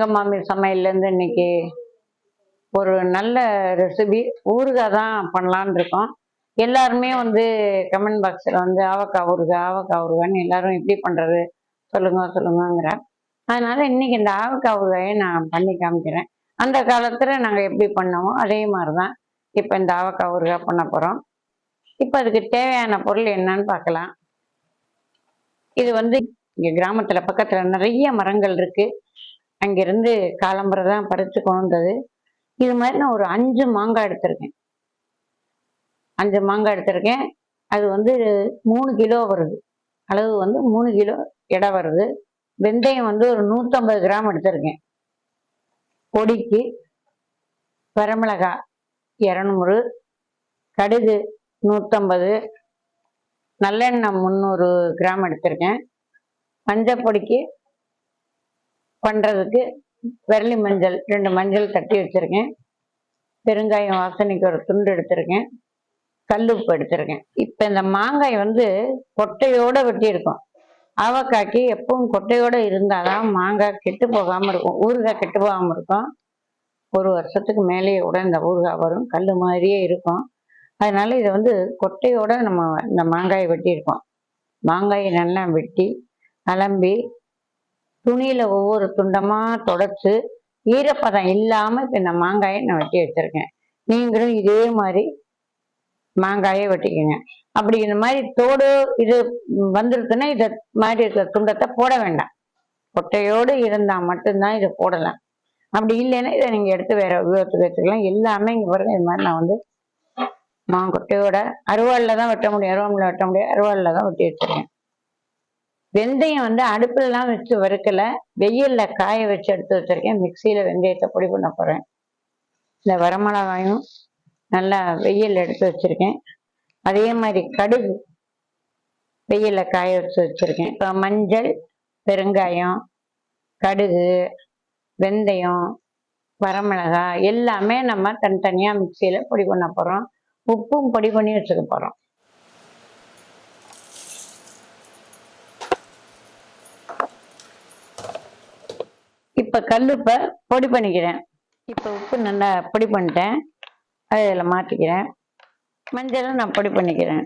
எல்லாருக்கும் மாமி சமையல்லேருந்து இன்னைக்கு ஒரு நல்ல ரெசிபி ஊறுகாய் தான் பண்ணலான் இருக்கோம். எல்லாருமே வந்து கமெண்ட் பாக்ஸில் வந்து ஆவக்காய் ஊறுகாய் ஆவக்காய் ஊறுகாய்னு எல்லாரும் எப்படி பண்ணுறது சொல்லுங்க சொல்லுங்கங்கிற. அதனால இன்னைக்கு இந்த ஆவக்காய் ஊறுகாயை நான் பண்ணி காமிக்கிறேன். அந்த காலத்தில் நாங்கள் எப்படி பண்ணோமோ அதே மாதிரி தான் இப்போ இந்த ஆவக்காய் ஊறுகாய் பண்ண போகிறோம் இப்போ அதுக்கு தேவையான பொருள் என்னன்னு பார்க்கலாம். இது வந்து இங்கே கிராமத்தில் பக்கத்தில் நிறைய மரங்கள் இருக்கு. அங்கிருந்து காலம்பரை தான் பறித்து கொண்டு வந்தது இது மாதிரி நான் ஒரு அஞ்சு மாங்காய் எடுத்திருக்கேன். அஞ்சு மாங்காய் எடுத்திருக்கேன். அது வந்து மூணு கிலோ வருது. அளவு வந்து மூணு கிலோ எடை வருது. வெந்தயம் வந்து ஒரு நூற்றம்பது கிராம் எடுத்திருக்கேன். பொடிக்கு வரமிளகாய் இரநூறு கடுகு நூற்றம்பது நல்லெண்ணெய் முந்நூறு கிராம் எடுத்திருக்கேன். மஞ்சப்பொடிக்கு பண்ணுறதுக்கு வெள்ளி மஞ்சள் ரெண்டு மஞ்சள் தட்டி வச்சுருக்கேன். பெருங்காயம் வாசனைக்கு ஒரு துண்டு எடுத்திருக்கேன். கல்லுப்பு எடுத்திருக்கேன். இப்போ இந்த மாங்காய் வந்து கொட்டையோடு வெட்டியிருக்கோம். ஆவக்காய்க்கு எப்பவும் கொட்டையோடு இருந்தால் தான் மாங்காய் கெட்டு போகாமல் இருக்கும். ஊறுகாய் கெட்டு போகாமல் இருக்கும். ஒரு வருஷத்துக்கு மேலேயே கூட இந்த ஊறுகாய் வரும். கல் மாதிரியே இருக்கும். அதனால இதை வந்து கொட்டையோடு நம்ம இந்த மாங்காயை வெட்டியிருக்கோம். மாங்காயை நல்லா வெட்டி அலம்பி துணியில ஒவ்வொரு துண்டமா தொடச்சு ஈரப்பதம் இல்லாம இப்ப இந்த மாங்காயை நான் வெட்டி வச்சிருக்கேன். நீங்களும் இதே மாதிரி மாங்காயை வெட்டிக்கோங்க. அப்படி இந்த மாதிரி தோடு இது வந்துருக்குன்னா இதை மாதிரி இருக்கிற துண்டத்தை போட வேண்டாம். கொட்டையோடு இருந்தா மட்டும்தான் இதை போடலாம். அப்படி இல்லைன்னா இதை நீங்க எடுத்து வேற உபயோகத்துக்கு வச்சுக்கலாம். எல்லாமே இங்க பாருங்க இது மாதிரி நான் வந்து மாங்கொட்டையோட அருவாளில் தான் வெட்ட முடியும். அருவாமில் வெட்ட முடியும். அருவாளில் தான் வெட்டி வச்சிருக்கேன். வெந்தயம் வந்து அடுப்புலலாம் வச்சு வறுக்கல. வெயில்ல காய வச்சு எடுத்து வச்சிருக்கேன். மிக்சியில வெந்தயத்தை பொடி பண்ண போறேன். இந்த வரமிளகாயும் நல்லா வெயில் எடுத்து வச்சிருக்கேன். அதே மாதிரி கடுகு வெயிலில் காய வச்சு வச்சிருக்கேன். இப்போ மஞ்சள் பெருங்காயம் கடுகு வெந்தயம் வரமிளகாய் எல்லாமே நம்ம தனித்தனியாக மிக்சியில் பொடி பண்ண போகிறோம் உப்பும் பொடி பண்ணி வச்சுக்க போகிறோம் இப்போ கல்லுப்பை பொடி பண்ணிக்கிறேன். இப்போ உப்பு நல்லா பொடி பண்ணிட்டேன். அதை இதில் மாற்றிக்கிறேன் மஞ்சளும் நான் பொடி பண்ணிக்கிறேன்.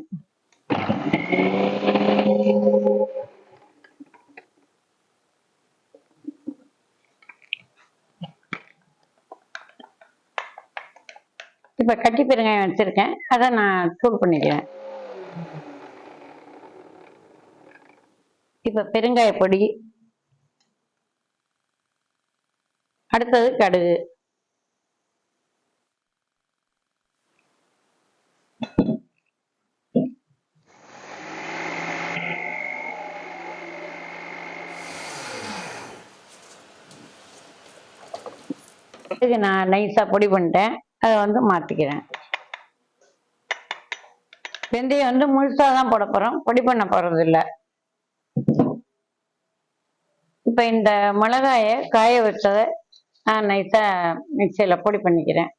இப்போ கட்டி பெருங்காயம் வச்சுருக்கேன். அதை நான் தூள் பண்ணிக்கிறேன். இப்போ பெருங்காய பொடி அடுத்தது கடுகு. இதுக்கு நான் நைஸாக பொடி பண்ணிட்டேன். அதை வந்து மாற்றிக்கிறேன் வெந்தயம் வந்து முழுசாக தான் போட போகிறோம் பொடி பண்ண போகிறது இல்லை இப்போ இந்த மிளகாயை காய வச்சதை நைஸாக மிக்சியில் பொடி பண்ணிக்கிறேன்.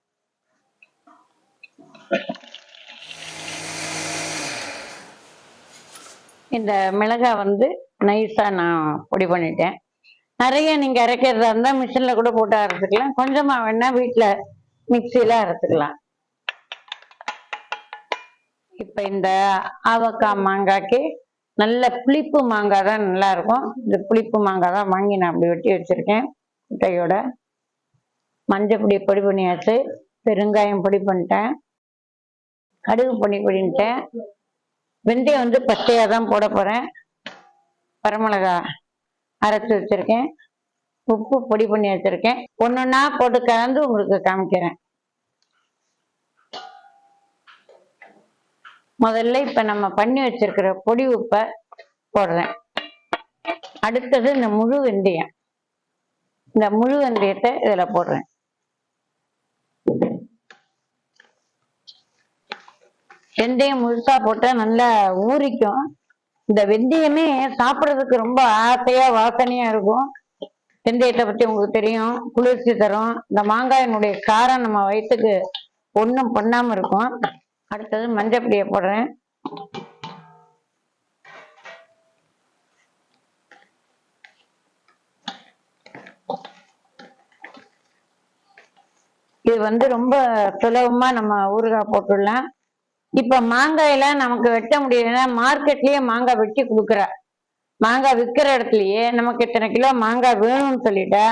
இந்த மிளகாய் வந்து நைஸாக நான் பொடி பண்ணிட்டேன். நிறைய நீங்கள் அரைக்கிறதா இருந்தால் மிஷினில் கூட போட்டு அரைச்சிக்கலாம். கொஞ்சமாக வேணா வீட்டில் மிக்சியில் அரைச்சிக்கலாம். இப்போ இந்த ஆவக்காய் மாங்காய்க்கு நல்ல புளிப்பு மாங்காய் தான் நல்லா இருக்கும் இந்த புளிப்பு மாங்காய் தான் வாங்கி நான் அப்படி வெட்டி வச்சிருக்கேன். குட்டையோட. மஞ்சள் பொடி பொடி பண்ணியாச்சு பெருங்காயம் பொடி பண்ணிட்டேன். கடுகு பொடி பண்ணிட்டேன். வெந்தயம் வந்து பச்சையாக தான் போட போகிறேன் வரமிளகா அரைச்சி வச்சிருக்கேன். உப்பு பொடி பண்ணி வச்சிருக்கேன். ஒன்றா போட்டு கலந்து உங்களுக்கு காமிக்கிறேன். முதல்ல இப்போ நம்ம பண்ணி வச்சிருக்கிற பொடி உப்பை போடுறேன். அடுத்தது இந்த முழு வெந்தயம். இந்த முழு வெந்தயத்தை இதில் போடுறேன். ரெண்டையும் முழுசா போட்டா நல்லா ஊறிக்கும். இந்த வெந்தயமே சாப்பிட்றதுக்கு ரொம்ப ஆசையா வாசனையா இருக்கும். வெந்தயத்தை பத்தி உங்களுக்கு தெரியும். குளிர்ச்சி தரும் இந்த மாங்காயினுடைய காரம் நம்ம வயிற்றுக்கு ஒன்றும் பண்ணாம இருக்கும். அடுத்தது மஞ்சப்பொடியை போடுறேன். இது வந்து ரொம்ப சுலபமா நம்ம ஊறுகாய் போட்டுடலாம். இப்ப மாங்காயில நமக்கு வெட்ட முடியலன்னா மார்க்கெட்லயே மாங்காய் வெட்டி கொடுக்குற. மாங்காய் விற்கிற இடத்துலயே நமக்கு இத்தனை கிலோ மாங்காய் வேணும்னு சொல்லிட்டா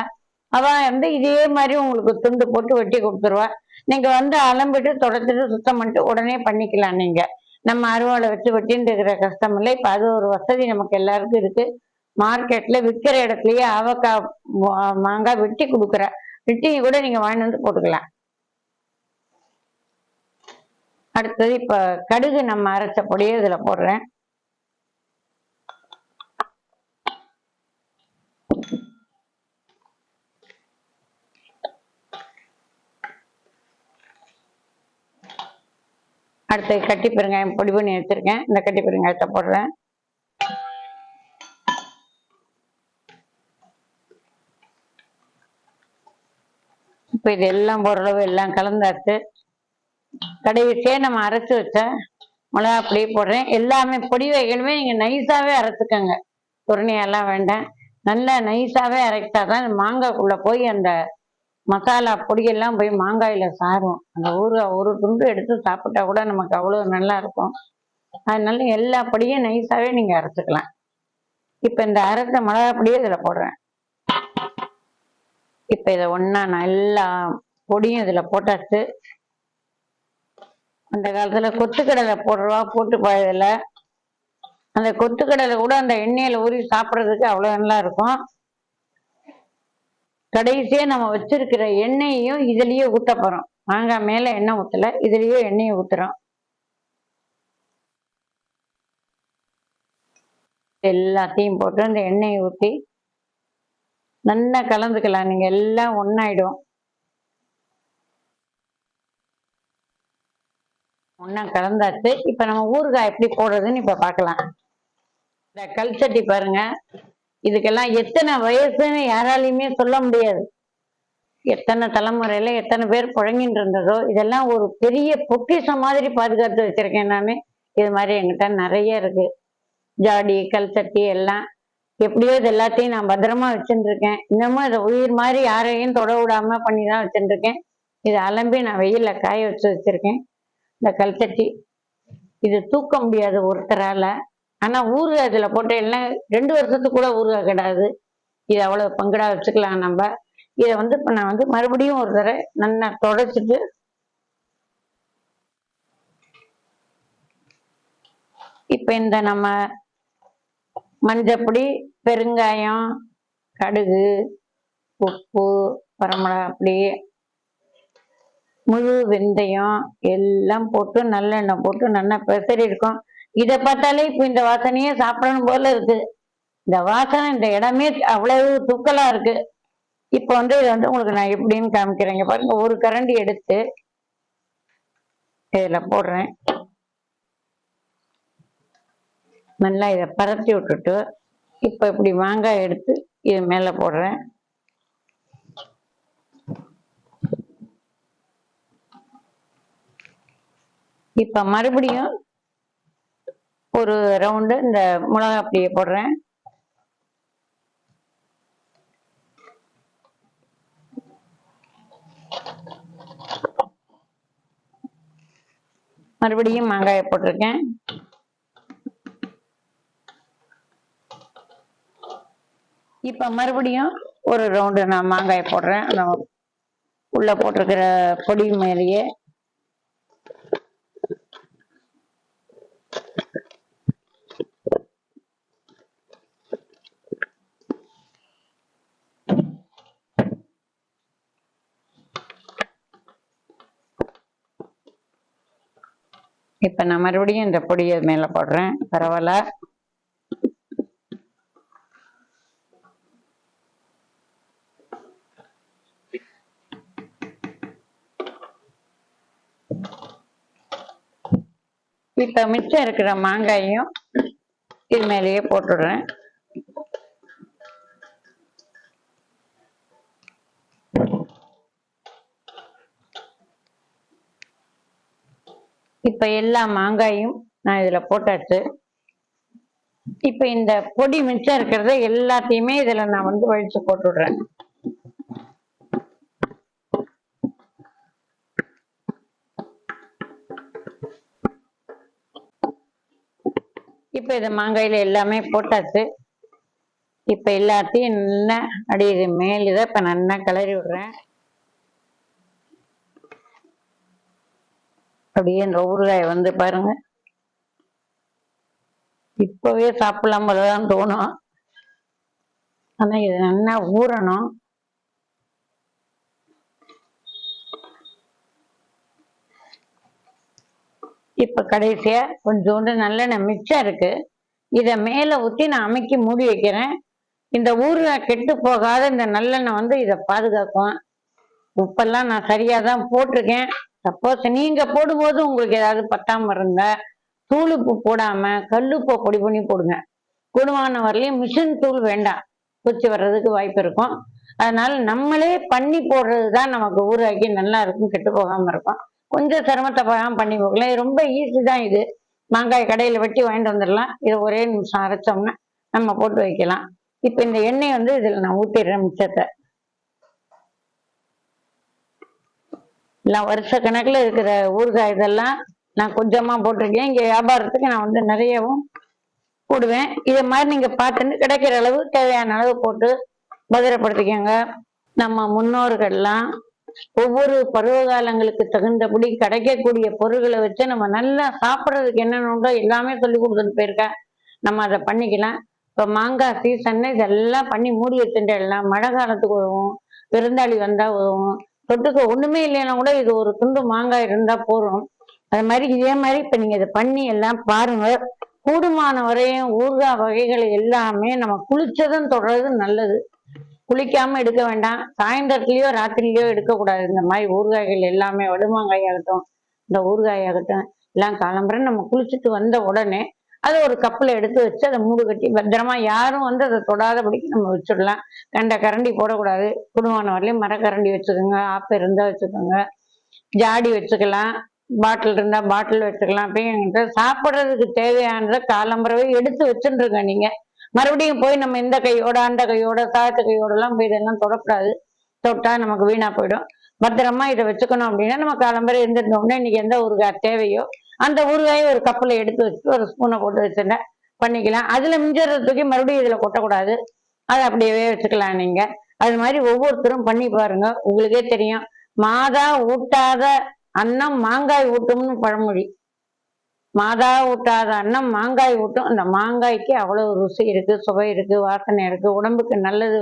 அவன் வந்து இதே மாதிரி உங்களுக்கு துண்டு போட்டு வெட்டி கொடுத்துருவா. நீங்க வந்து அலம்பிட்டு தொடச்சிட்டு சுத்தம் பண்ணிட்டு உடனே பண்ணிக்கலாம் நீங்க. நம்ம அருவாளை வச்சு வெட்டின்னு இருக்கிற கஷ்டம் இல்லை இப்ப அது ஒரு வசதி நமக்கு எல்லாருக்கும் இருக்கு. மார்க்கெட்ல விற்கிற இடத்துலயே அவக்காய் மாங்காய் வெட்டி கொடுக்குற. வெட்டி கூட நீங்க வாங்கிட்டு வந்து போட்டுக்கலாம். அடுத்தது இப்ப கடுகு நம்ம அரைச்ச பொடியை இதுல போடுறேன். அடுத்து கட்டி பெருங்காயம் பொடி பண்ணி வச்சிருக்கேன். இந்த கட்டி பெருங்காயத்தை போடுறேன். இப்ப இது எல்லாம் ஓரளவு எல்லாம் கலந்தாச்சு. கடைசியே நம்ம அரைச்சு வச்ச மிளகா பொடி போடுறேன். எல்லாமே பொடி வகைகளுமே நீங்க நைஸாகவே அரைச்சுக்கோங்க. துருணியெல்லாம் வேண்டாம். நல்லா நைஸாகவே அரைச்சா தான் மாங்காய்க்குள்ளே போய் அந்த மசாலா பொடியெல்லாம் போய் மாங்காயில் சாரும். அந்த ஊறுகாய் ஒரு துண்டு எடுத்து சாப்பிட்டா கூட நமக்கு அவ்வளவு நல்லா இருக்கும் அதனால எல்லா பொடியும் நைஸாகவே நீங்க அரைச்சுக்கலாம். இப்ப இந்த அரைச்ச மிளகா பொடியை இதுல போடுறேன். இப்ப இதை நான் நல்லா பொடியும் இதுல போட்டாச்சு. அந்த காலத்துல கொத்துக்கடலை போடுறவா போட்டு பழகல அந்த கொத்துக்கடலை கூட அந்த எண்ணெயில ஊறி சாப்பிட்றதுக்கு அவ்வளோ நல்லா இருக்கும். கடைசியாக நம்ம வச்சிருக்கிற எண்ணெயையும் இதுலேயே ஊற்ற போகிறோம் மாங்காய் மேலே எண்ணெய் ஊற்றலை இதுலேயே எண்ணெயை ஊற்றுறோம் எல்லாத்தையும் போட்டு அந்த எண்ணெயை ஊற்றி நல்லா கலந்துக்கலாம். நீங்கள் எல்லாம் ஒன்றாயிடும் ஒண்ணா கலந்தாச்சு. இப்ப நம்ம ஊறுகாய் எப்படி போடுறதுன்னு இப்ப பார்க்கலாம் இந்த கல் சட்டி பாருங்க. இதுக்கெல்லாம் எத்தனை வயசுன்னு யாராலையுமே சொல்ல முடியாது. எத்தனை தலைமுறையில எத்தனை பேர் புழங்கிட்டு இருந்ததோ இதெல்லாம் ஒரு பெரிய பொக்கிஷம் மாதிரி பாதுகாத்து வச்சிருக்கேன் நானு. இது மாதிரி என்கிட்ட நிறைய இருக்கு. ஜாடி கல் சட்டி எல்லாம். எப்படியோ இது எல்லாத்தையும் நான் பத்திரமா வச்சுருக்கேன் இன்னமும் இதை உயிர் மாதிரி யாரையும் தொட விடாம பண்ணி தான் வச்சுருக்கேன் இதை அலம்பி நான் வெயிலில் காய வச்சு வச்சிருக்கேன். இந்த கல்தட்டி இது தூக்க முடியாது ஒருத்தரால. ஆனா ஊறுகாய் இதுல போட்டு என்ன ரெண்டு வருஷத்துக்கு கூட ஊறுகாய் கிடையாது இது அவ்வளவு பங்குடா வச்சுக்கலாம் நம்ம. இதை வந்து இப்ப நான் வந்து மறுபடியும் ஒரு தடவை நல்லா தொடச்சிட்டு இப்ப இந்த நம்ம மஞ்சப்பொடி பெருங்காயம் கடுகு உப்பு பரமளா பொடி முழு வெந்தயம் எல்லாம் போட்டு நல்லெண்ணெய் போட்டு நல்லா பெசரி இருக்கும். இதை பார்த்தாலே இப்போ இந்த வாசனையே சாப்பிடணும் போல இருக்கு. இந்த வாசனை இந்த இடமே அவ்வளவு தூக்கலா இருக்கு. இப்போ வந்து இதை வந்து உங்களுக்கு நான் எப்படின்னு காமிக்கிறேங்க பாருங்க ஒரு கரண்டி எடுத்து இதில் போடுறேன். நல்லா இதை பரத்தி விட்டுட்டு இப்போ இப்படி மாங்காய் எடுத்து இது மேலே போடுறேன். இப்ப மறுபடியும் ஒரு ரவுண்டு இந்த மிளகா அப்படியே போடுறேன். மறுபடியும் மாங்காயை போட்டிருக்கேன். இப்ப மறுபடியும் ஒரு ரவுண்டு நான் மாங்காயை போடுறேன். அந்த உள்ள போட்டிருக்கிற பொடி மேலேயே இப்ப நான் மறுபடியும் இந்த பொடியை மேல போடுறேன். பரவாயில்ல. இப்ப மிச்சம் இருக்கிற மாங்காயையும் இது மேலேயே போட்டுடுறேன். இப்போ எல்லா மாங்காயும் நான் இதில் போட்டாச்சு. இப்போ இந்த பொடி மிச்சம் இருக்கிறத எல்லாத்தையுமே இதில் நான் வந்து வழித்து போட்டுடுறேன். இப்போ இதை மாங்காயில் எல்லாமே போட்டாச்சு. இப்போ எல்லாத்தையும் நல்லா அடி இது மேல் இதை இப்போ நல்லா கிளறி விடுறேன். அப்படியே இந்த ஊறுகாய வந்து பாருங்க. இப்பவே சாப்பிடலாம் போலதான் தோணும். ஆனா இது நல்லா ஊறணும். இப்ப கடைசியா கொஞ்சோண்டு நல்லெண்ணெய் மிச்சம் இருக்கு. இத மேல ஊத்தி நான் அமைக்கி மூடி வைக்கிறேன். இந்த ஊறுகாய் கெட்டு போகாத இந்த நல்லெண்ணெய் வந்து இதை பாதுகாக்கும். உப்பெல்லாம் நான் சரியா தான் போட்டிருக்கேன். சப்போஸ் நீங்க போடும்போது உங்களுக்கு ஏதாவது பத்தாம இருந்தா தூளுப்பு போடாம கல்லுப்பை பொடி பண்ணி போடுங்க. குடும்பமான வரலையும் மிஷின் தூள் வேண்டாம். பூச்சி வர்றதுக்கு வாய்ப்பு இருக்கும். அதனால நம்மளே பண்ணி போடுறது தான் நமக்கு ஊராக்கி நல்லா இருக்கும் கெட்டு போகாம இருக்கும். கொஞ்சம் சிரமத்தை படாம பண்ணி போகலாம். இது ரொம்ப ஈஸி தான் இது. மாங்காய் கடையில் வெட்டி வாங்கிட்டு வந்துடலாம். இதை ஒரே நிமிஷம் அரைச்சோம்னா நம்ம போட்டு வைக்கலாம். இப்போ இந்த எண்ணெய் வந்து இதில் நான் ஊற்றிடுறேன் மிச்சத்தை. எல்லாம் வருஷ கணக்கில் இருக்கிற ஊறுகாய் இதெல்லாம் நான் கொஞ்சமாக போட்டிருக்கேன். இங்கே வியாபாரத்துக்கு நான் வந்து நிறையவும் போடுவேன். இதை மாதிரி நீங்கள் பார்த்துன்னு கிடைக்கிற அளவு தேவையான அளவு போட்டு பத்திரப்படுத்திக்கோங்க. நம்ம முன்னோர்கள்லாம் ஒவ்வொரு பருவ காலங்களுக்கு தகுந்தபடி கிடைக்கக்கூடிய பொருள்களை வச்சு நம்ம நல்லா சாப்பிட்றதுக்கு என்னென்னோ எல்லாமே சொல்லி கொடுத்துட்டு போயிருக்கா நம்ம அதை பண்ணிக்கலாம். இப்போ மாங்காய் சீசன்னு இதெல்லாம் பண்ணி மூடி வச்சுட்டேன் மழை காலத்துக்கு உதவும் விருந்தாளி வந்தால் உதவும் தொட்டுக்க. ஒண்ணுமே இல்லைன்னா கூட இது ஒரு துண்டு மாங்காய் இருந்தா போதும். அது மாதிரி இதே மாதிரி இப்ப நீங்க இதை பண்ணி எல்லாம் பாருங்க. கூடுமான வரையும் ஊறுகாய் வகைகள் எல்லாமே நம்ம குளிச்சதும் தொடர்றது நல்லது. குளிக்காம எடுக்க வேண்டாம். சாயந்தரத்துலயோ ராத்திரிலயோ எடுக்கக்கூடாது இந்த மாதிரி ஊறுகாய்கள் எல்லாமே வடுமாங்காய் ஆகட்டும் இந்த ஊறுகாய் ஆகட்டும் எல்லாம் காலம்பரை நம்ம குளிச்சுட்டு வந்த உடனே அதை ஒரு கப்பில் எடுத்து வச்சு அதை மூடு கட்டி பத்திரமா யாரும் வந்து அதை தொடாதபடிக்கு நம்ம வச்சிடலாம். கண்ட கரண்டி போடக்கூடாது. குடும்பமான வரலையும் மரக்கரண்டி வச்சுக்கோங்க ஆப்பை இருந்தால் வச்சுக்கோங்க ஜாடி வச்சுக்கலாம் பாட்டில் இருந்தால் பாட்டில் வச்சுக்கலாம். அப்படி சாப்பிட்றதுக்கு தேவையானதை காலம்பரவே எடுத்து வச்சுருங்க நீங்கள் மறுபடியும் போய் நம்ம இந்த கையோட அந்த கையோட சாத்து கையோடலாம் போய் இதெல்லாம் தொடக்கூடாது. தொட்டால் நமக்கு வீணாக போயிடும். பத்திரமா இதை வச்சுக்கணும் அப்படின்னா நம்ம காலம்பரை எழுந்திருந்த இன்னைக்கு எந்த ஊறுகாய் தேவையோ அந்த ஊறுகாயை ஒரு கப்பில் எடுத்து வச்சு ஒரு ஸ்பூனை போட்டு வச்சுட்டேன் பண்ணிக்கலாம். அதுல மிஞ்சறத தூக்கி மறுபடியும் இதுல கொட்டக்கூடாது. அதை அப்படியே வச்சுக்கலாம் நீங்க. அது மாதிரி ஒவ்வொருத்தரும் பண்ணி பாருங்க. உங்களுக்கே தெரியும். மாதா ஊட்டாத அன்னம் மாங்காய் ஊட்டும்னு பழமொழி. மாதா ஊட்டாத அன்னம் மாங்காய் ஊட்டும். அந்த மாங்காய்க்கு அவ்வளவு ருசி இருக்கு சுவை இருக்கு வாசனை இருக்கு உடம்புக்கு நல்லது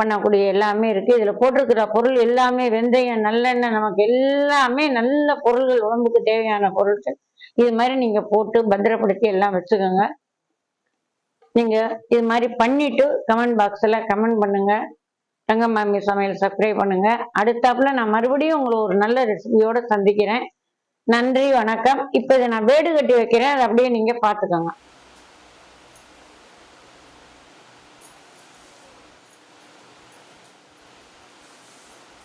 பண்ணக்கூடிய எல்லாமே இருக்கு. இதுல போட்டிருக்கிற பொருள் எல்லாமே வெந்தயம் நல்லெண்ணெய் நமக்கு எல்லாமே நல்ல பொருள்கள் உடம்புக்கு தேவையான பொருட்கள். இது மாதிரி நீங்க போட்டு பத்திரப்படுத்தி எல்லாம் வச்சுக்கோங்க. நீங்க இது மாதிரி பண்ணிட்டு கமெண்ட் பாக்ஸ்ல கமெண்ட் பண்ணுங்க. தங்கமாமி சமையல் சப்ஸ்கிரைப் பண்ணுங்க. அடுத்தாப்புல நான் மறுபடியும் உங்களை ஒரு நல்ல ரெசிபியோட சந்திக்கிறேன். நன்றி வணக்கம். இப்போ இதை நான் வேடு கட்டி வைக்கிறேன். அதை அப்படியே நீங்க பார்த்துக்கோங்க.